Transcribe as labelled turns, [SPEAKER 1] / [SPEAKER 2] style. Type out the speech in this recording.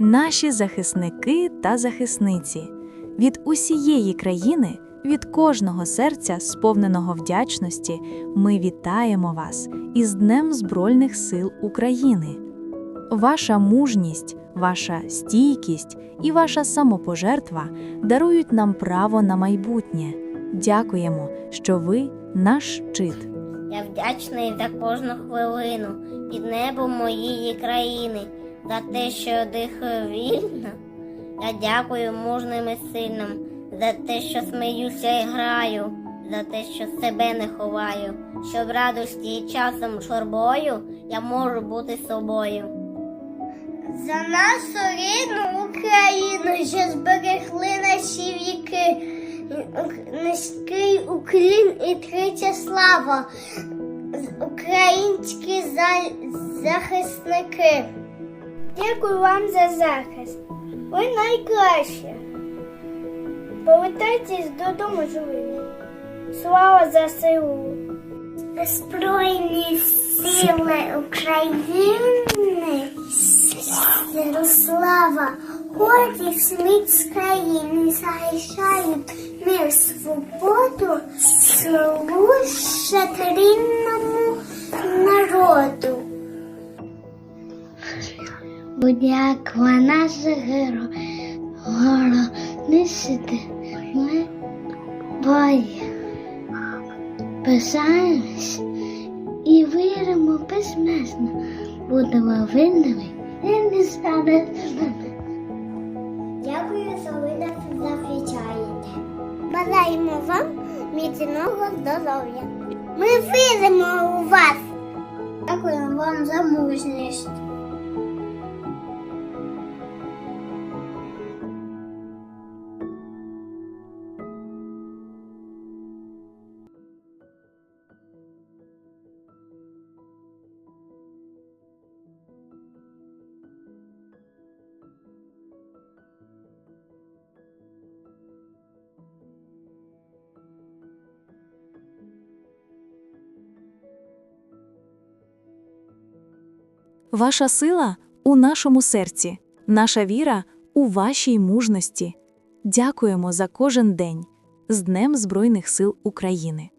[SPEAKER 1] наші захисники та захисниці, від усієї країни, від кожного серця, сповненого вдячності, ми вітаємо вас із Днем Збройних сил України. Ваша мужність, ваша стійкість і ваша самопожертва дарують нам право на майбутнє. Дякуємо, що ви наш щит.
[SPEAKER 2] Я вдячний за кожну хвилину під небом моєї країни, за те, що дихаю вільно. Я дякую мужним і сильним, за те, що сміюся і граю, за те, що себе не ховаю, що в радості і часом журбою я можу бути собою. За нашу рідну Україну, що зберегли наші віки, низький уклін і третя слава, українські захисники. Дякую вам за захист. Ви найкраще. Повертайтесь додому живими. Слава ЗСУ! Збройні сили України. Ярослава, гордість міць країни захищають мир свободу, служать Будь-якого наших геро, горо ми бої. Пишаємось і віримо безмежно, будемо винними і не стане. Дякую, що ви нас захищаєте. Бажаємо вам міцного здоров'я. Ми віримо у вас. Дякуємо вам за мужність.
[SPEAKER 1] Ваша сила у нашому серці, наша віра у вашій мужності. Дякуємо за кожен день з Днем Збройних сил України.